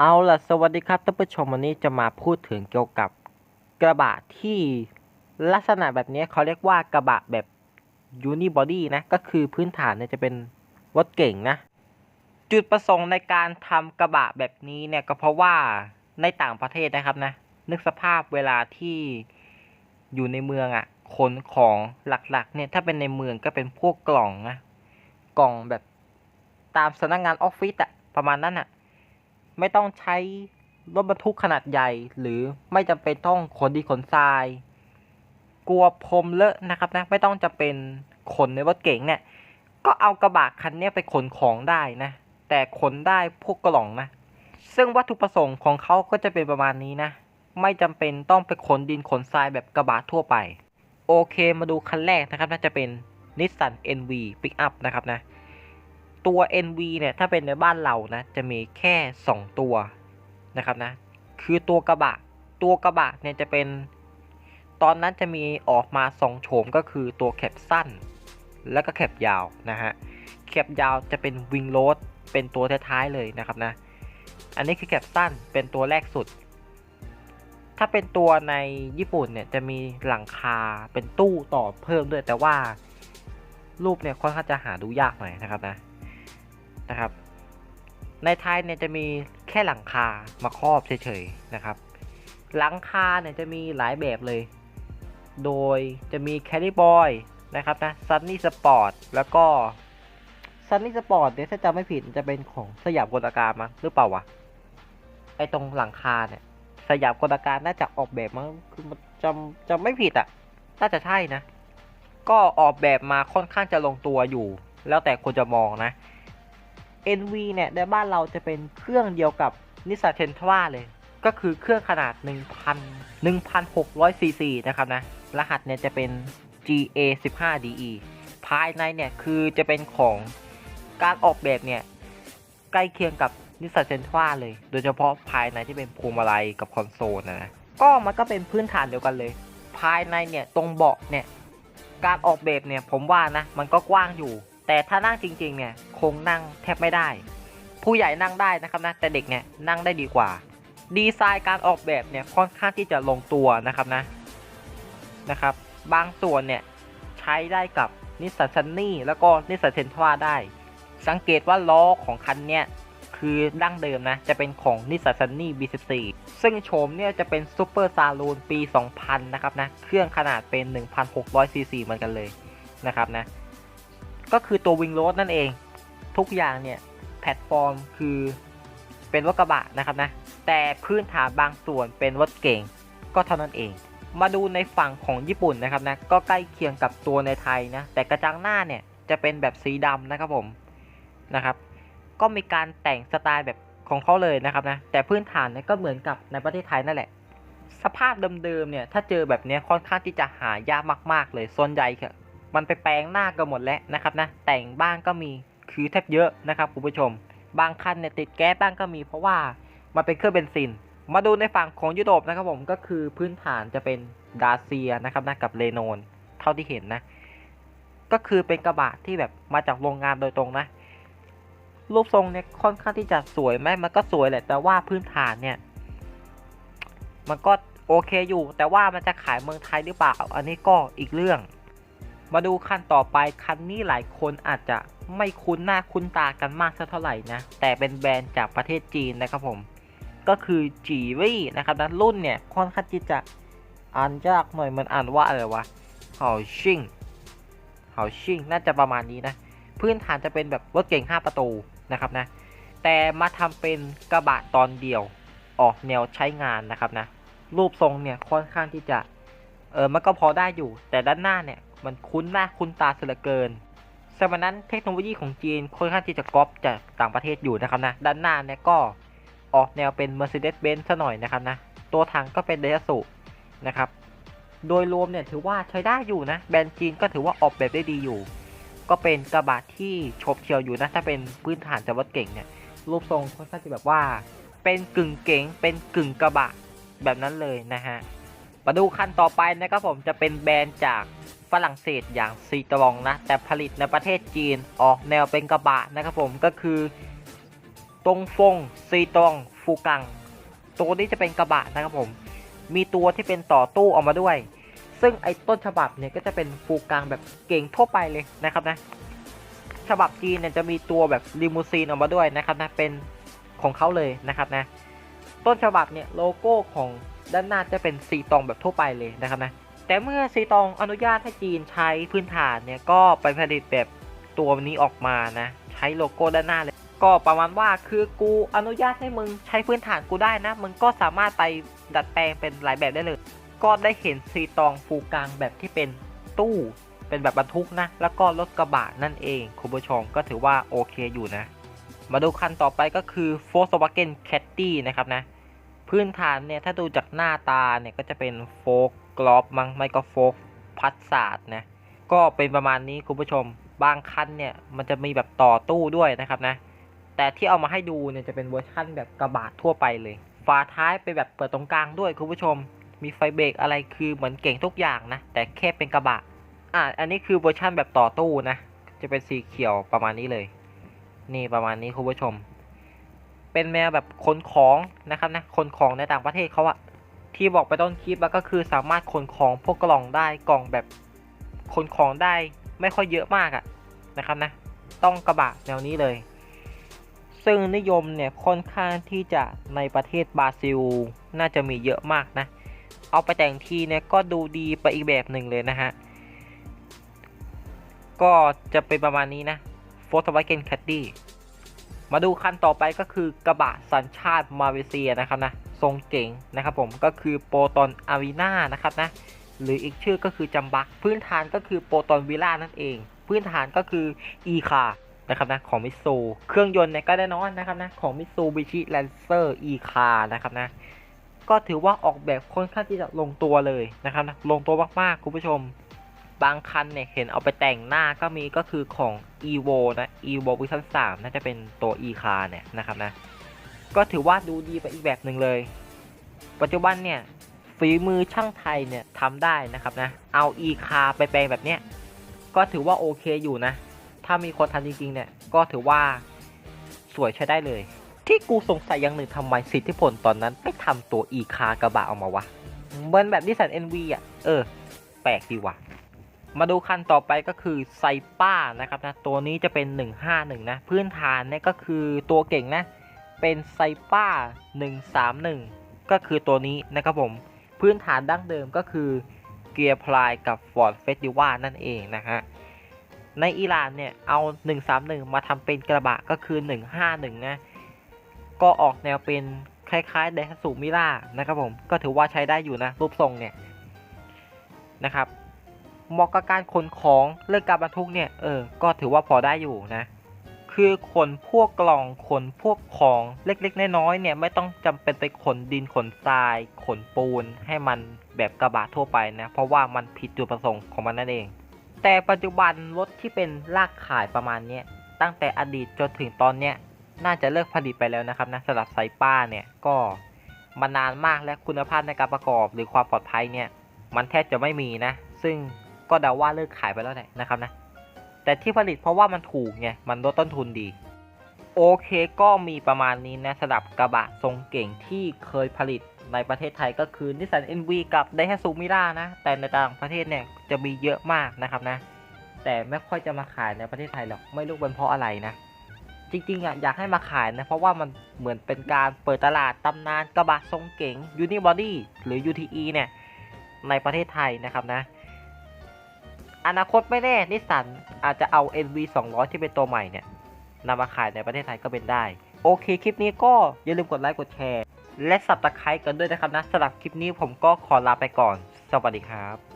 เอาล่ะ สวัสดีครับท่านผู้ชมวันนี้จะมาพูดถึงเกี่ยวกับกระบะที่ลักษณะแบบนี้เขาเรียกว่ากระบะแบบยูนิบอดี้นะ ก็คือพื้นฐานเนี่ยจะเป็นรถเก่งนะ จุดประสงค์ในการทำกระบะแบบนี้เนี่ยก็เพราะว่าในต่างประเทศนะครับนะ นึกสภาพเวลาที่อยู่ในเมืองอะ่ะขนของหลักๆ เนี่ยถ้าเป็นในเมืองก็เป็นพวกกล่องนะ กล่องแบบตามสำนักงานออฟฟิศอะประมาณนั้นอะ ไม่ต้องใช้รถบรรทุกขนาดใหญ่ หรือไม่จำเป็นต้องขนดีขนทราย กลัวพรมเลอะนะครับนะ ไม่ต้องจะเป็นขนในรถเก๋งเนี่ย ก็เอากระบะคันนี้ไปขนของได้นะ แต่ขนได้พวกกล่องนะ ซึ่งวัตถุประสงค์ของเขาก็จะเป็นประมาณนี้นะ ไม่จำเป็นต้องไปขนดินขนทรายแบบกระบะทั่วไป โอเคมาดูคันแรกนะครับน่าจะเป็น Nissan NV Pickup นะครับนะ ตัว NV เนี่ยถ้าเป็นในบ้านเรานะจะมีแค่ 2 ตัวนะครับนะคือตัวกระบะ ตัวกระบะเนี่ยจะเป็น ตอนนั้นจะมีออกมา2โฉมก็คือตัวแคปสั้น แล้วก็แคปยาวนะฮะแคปยาวจะเป็นวิงโรดเป็นตัวท้ายๆเลยนะครับนะอันนี้คือแคปสั้นเป็นตัวแรกสุด ถ้าเป็นตัวในญี่ปุ่นเนี่ยจะมีหลังคาเป็นตู้ต่อเพิ่มด้วยแต่ว่ารูปเนี่ยค่อนข้างจะหาดูยากหน่อยนะครับนะ นะครับ ในไทยเนี่ยจะมีแค่หลังคามาครอบเฉยๆนะครับ หลังคาเนี่ยจะมีหลายแบบเลย โดยจะมีแค r รี่บอยนะครับนะซันนี่สปอร์ตแล้วก็ซันนี่สปอร์ตเนี่ยถ้าจำไม่ผิดจะเป็นของสยามกลการมั้งหรือเปล่าวะไอตรงหลังคาเนี่ย สยามกลการน่าจะออกแบบมั้งคือมันจำจำไม่ผิดอะ่ะ น่าจะใช่นะ ก็ออกแบบมาค่อนข้างจะลงตัวอยู่ แล้วแต่คนจะมองนะ NV เนี่ยในบ้านเราจะเป็นเครื่องเดียวกับนิสสันเทนทราเลย ก็คือเครื่องขนาด 1,000 1,600 cc นะครับนะ รหัสเนี่ยจะเป็น GA 15 DE ภายในเนี่ยคือจะเป็นของการออกแบบเนี่ย ใกล้เคียงกับนิสสันเซนทราเลย โดยเฉพาะภายในที่เป็นพวงมาลัยกับคอนโซลนะนะ ก็มันก็เป็นพื้นฐานเดียวกันเลย ภายในเนี่ยตรงเบาะเนี่ย การออกแบบเนี่ยผมว่านะ มันก็กว้างอยู่ แต่ถ้านั่งจริงๆเนี่ยคงนั่งแทบไม่ได้ ผู้ใหญ่นั่งได้นะครับนะแต่เด็กเนี่ยนั่งได้ดีกว่า ดีไซน์การออกแบบเนี่ยค่อนข้างที่จะลงตัวนะครับนะนะครับ บางส่วนเนี่ยใช้ได้กับนิสสันซันนี่แล้วก็นิสสันเทนทราได้ สังเกตว่าล้อของคันเนี่ยคือดั้งเดิมนะจะเป็นของนิสสันซันนี่ B14 ซึ่งโฉมเนี่ยจะเป็นซูเปอร์ซาลูนปี 2000 นะครับนะเครื่องขนาดเป็น 1,600ซีซีเหมือนกันเลยนะครับนะ ก็คือตัววิงโรดนั่นเอง ทุกอย่างเนี่ยแพลตฟอร์มคือเป็นรถกระบะนะครับนะ แต่พื้นฐานบางส่วนเป็นรถเก่งก็เท่านั้นเอง มาดูในฝั่งของญี่ปุ่นนะครับนะก็ใกล้เคียงกับตัวในไทยนะ แต่กระจังหน้าเนี่ยจะเป็นแบบสีดำนะครับผมนะครับก็มีการแต่งสไตล์แบบของเขาเลยนะครับนะแต่พื้นฐานเนี่ยก็เหมือนกับในประเทศไทยนั่นแหละ สภาพเดิมๆเนี่ยถ้าเจอแบบนี้ค่อนข้างที่จะหายากมาก ๆ เลยส่วนใหญ่ค่ะ มันไปแปลงหน้ากันหมดแล้วนะครับนะแต่งบ้างก็มีคือแทบเยอะนะครับคุณผู้ชม บางคันเนี่ยติดแก๊สบ้างก็มี เพราะว่ามันเป็นเครื่องเบนซิน มาดูในฝั่งของยุโรปนะครับผมก็คือพื้นฐานจะเป็นดาเซียนะครับนะกับเลโนนเท่าที่เห็นนะ ก็คือเป็นกระบะที่แบบมาจากโรงงานโดยตรงนะ รูปทรงเนี่ยค่อนข้างที่จะสวยไหมมันก็สวยแหละแต่ว่าพื้นฐานเนี่ย มันก็โอเคอยู่ แต่ว่ามันจะขายเมืองไทยหรือเปล่า อันนี้ก็อีกเรื่อง มาดูคันต่อไปคันนี้หลายคนอาจจะไม่คุ้นหน้าคุ้นตากันมากสักเท่าไหร่นะ แต่เป็นแบรนด์จากประเทศจีนนะครับผม ก็คือจีวี่นะครับนะรุ่นเนี่ยค่อนข้างที่จะอ่านยากหน่อยมันอ่านว่าอะไรวะเฮาชิงเฮาชิงน่าจะประมาณนี้นะ พื้นฐานจะเป็นแบบรถเก่ง 5 ประตูนะครับนะ แต่มาทำเป็นกระบะตอนเดียวออกแนวใช้งานนะครับนะ รูปทรงเนี่ยค่อนข้างที่จะเออมันก็พอได้อยู่ แต่ด้านหน้าเนี่ย มันคุ้นหน้าคุ้นตาเสียเหลือเกินสมัยนั้นเทคโนโลยีของจีนค่อนข้างที่จะก๊อปจากต่างประเทศอยู่นะครับนะ ด้านหน้าเนี่ยก็ออกแนวเป็น Mercedes-Benz ซะหน่อยนะครับนะ ตัวถังก็เป็นเด a สุนะครับ โดยรวมเนี่ยถือว่าใช้ได้อยู่นะ แบรนด์จีนก็ถือว่าออกแบบได้ดีอยู่ ก็เป็นกระบะที่โฉบเฉียวอยู่นะ ถ้าเป็นพื้นฐานจากรถเก่งเนี่ย รูปทรงค่อนข้างจะแบบว่า เป็นกึ่งเก๋งเป็นกึ่งกระบะแบบนั้นเลยนะฮะ มาดูคันต่อไปนะครับผมจะเป็นแบรนด์จาก รั่งเศสอย่างซีตรองนะ แต่ผลิตในประเทศจีนออกแนวเป็นกระบะนะครับผมก็คือตรงฟงซีตรองฟูกัง ตัวนี้จะเป็นกระบะนะครับผม มีตัวที่เป็นต่อตู้ออกมาด้วย ซึ่งไอ้ต้นฉบับเนี่ยก็จะเป็นฟูกังแบบเก่งทั่วไปเลยนะครับนะ ฉบับจีนเนี่ยจะมีตัวแบบลิมูซีนออกมาด้วยนะครับนะเป็นของเขาเลยนะครับนะ ต้นฉบับเนี่ยโลโก้ของด้านหน้าจะเป็นสีตองแบบทั่วไปเลยนะครับนะ แต่เมื่อซีตองอนุญาตให้จีนใช้พื้นฐานเนี่ยก็ไปผลิตแบบตัวนี้ออกมานะ ใช้โลโก้ด้านหน้าเลย ก็ประมาณว่าคือกูอนุญาตให้มึงใช้พื้นฐานกูได้นะ มึงก็สามารถไปดัดแปลงเป็นหลายแบบได้เลย ก็ได้เห็นซีตองฟูกลางแบบที่เป็นตู้เป็นแบบบรรทุกนะ แล้วก็รถกระบะนั่นเอง คุณผู้ชมก็ถือว่าโอเคอยู่นะ มาดูคันต่อไปก็คือ Volkswagen Caddy นะครับนะ พื้นฐานเนี่ย ถ้าดูจากหน้าตาเนี่ย ก็จะเป็นโฟก กรอบมั้งไม่ก็โฟกพัดศาสตร์นะก็เป็นประมาณนี้คุณผู้ชมบางคันเนี่ยมันจะมีแบบต่อตู้ด้วยนะครับนะ แต่ที่เอามาให้ดูเนี่ยจะเป็นเวอร์ชั่นแบบกระบะทั่วไปเลย ฝาท้ายเป็นแบบเปิดตรงกลางด้วยคุณผู้ชม มีไฟเบรกอะไรคือเหมือนเก่งทุกอย่างนะ แต่แค่เป็นกระบะ อ่าอันนี้คือเวอร์ชั่นแบบต่อตู้นะ จะเป็นสีเขียวประมาณนี้เลย นี่ประมาณนี้คุณผู้ชม เป็นแมวแบบขนของนะครับนะขนของในต่างประเทศเขาอะ ที่บอกไปต้นคลิปแล้วก็คือสามารถขนของพวกกล่องได้กล่องแบบขนของได้ไม่ค่อยเยอะมากอะนะครับนะ ต้องกระบะแนวนี้เลย ซึ่งนิยมเนี่ยค่อนข้างที่จะในประเทศบราซิลน่าจะมีเยอะมากนะ เอาไปแต่งทีเนี่ยก็ดูดีไปอีกแบบหนึ่งเลยนะฮะ ก็จะเป็นประมาณนี้นะ Volkswagen Caddy มาดูคันต่อไปก็คือกระบะสัญชาติมาเลเซียนะครับนะ ทรงเก๋งนะครับผมก็คือโปรตอนอารีนานะครับนะหรืออีกชื่อก็คือจัมบักพื้นฐานก็คือโปรตอนวิล่านั่นเอง พื้นฐานก็คือ e c a r นะครับนะของมิซูเครื่องยนต์เนี่ยก็ได้นอนนะครับนะของมิซูบิชิแลนเซอร์ e c a r นะครับนะก็ถือว่าออกแบบค่อนข้างที่จะลงตัวเลยนะครับนะลงตัวมากๆคุณผู้ชม บางคันเนี่ยเห็นเอาไปแต่งหน้าก็มีก็คือของ evo นะ evo วิชั่น3น่าจะเป็นตัว e car เนี่ยนะครับนะ ก็ถือว่าดูดีไปอีกแบบหนึ่งเลย ปัจจุบันเนี่ยฝีมือช่างไทยเนี่ยทำได้นะครับนะ เอา e car ไปแปลงแบบเนี้ยก็ถือว่าโอเคอยู่นะ ถ้ามีคนทำจริงๆเนี่ยก็ถือว่าสวยใช้ได้เลย ที่กูสงสัยอย่างหนึ่งทำไมสิทธิพลตอนนั้นไม่ทำตัว e car กระบะออกมาวะเหมือนแบบนิสัน NV อะ เออ แปลกดีว่ะ มาดูคันต่อไปก็คือไซป้านะครับนะ ตัวนี้จะเป็น 151 นะ พื้นฐานเนี่ยก็คือตัวเก่งนะ เป็นไซป้า 131 ก็คือตัวนี้นะครับผม พื้นฐานดั้งเดิมก็คือเกียร์พลายกับ Ford f e s t i v a นั่นเองนะฮะ ในอิหร่านเนี่ย เอา 131 มาทำเป็นกระบะก็คือ 151 นะ ก็ออกแนวเป็นคล้ายๆไดฮัสุมิล่านะครับผม ก็ถือว่าใช้ได้อยู่นะ รูปทรงเนี่ย นะครับเหมาะกับการขนของเรื่องการบรรทุกเนี่ย เออ ก็ถือว่าพอได้อยู่นะ คือขนพวกกล่องขนพวกของเล็กๆ น้อยๆเนี่ยไม่ต้องจำเป็นไปขนดินขนทราย ขนปูน ให้มันแบบกระบะทั่วไปนะ เพราะว่ามันผิดจุดประสงค์ของมันนั่นเอง แต่ปัจจุบันรถที่เป็นลากขายประมาณนี้ตั้งแต่อดีตจนถึงตอนเนี้ยน่าจะเลิกผลิตไปแล้วนะครับนะสำหรับไซป้าเนี่ยก็มานานมากและคุณภาพในการประกอบหรือความปลอดภัยเนี่ยมันแทบจะไม่มีนะ ซึ่งก็เดาว่าเลิกขายไปแล้วแหละนะครับนะ แต่ที่ผลิตเพราะว่ามันถูกไง มันลดต้นทุนดี โอเคก็มีประมาณนี้นะสำหรับกระบะทรงเก่งที่เคยผลิตในประเทศไทยก็คือนิสสัน NV กับ Daihatsu Mira นะ แต่ในต่างประเทศเนี่ยจะมีเยอะมากนะครับนะ แต่ไม่ค่อยจะมาขายในประเทศไทยหรอก ไม่รู้เป็นเพราะอะไรนะ จริงๆอะอยากให้มาขายนะ เพราะว่ามันเหมือนเป็นการเปิดตลาดตำนานกระบะทรงเก๋ง Unibody หรือ UTE เนี่ยในประเทศไทยนะครับนะ อนาคตไม่แน่นิสสันอาจจะเอา NV 200 ที่เป็นตัวใหม่เนี่ยนำมาขายในประเทศไทยก็เป็นได้ โอเค คลิปนี้ก็อย่าลืมกดไลค์กดแชร์ และสับตะไคร้กันด้วยนะครับนะสำหรับคลิปนี้ผมก็ขอลาไปก่อน สวัสดีครับ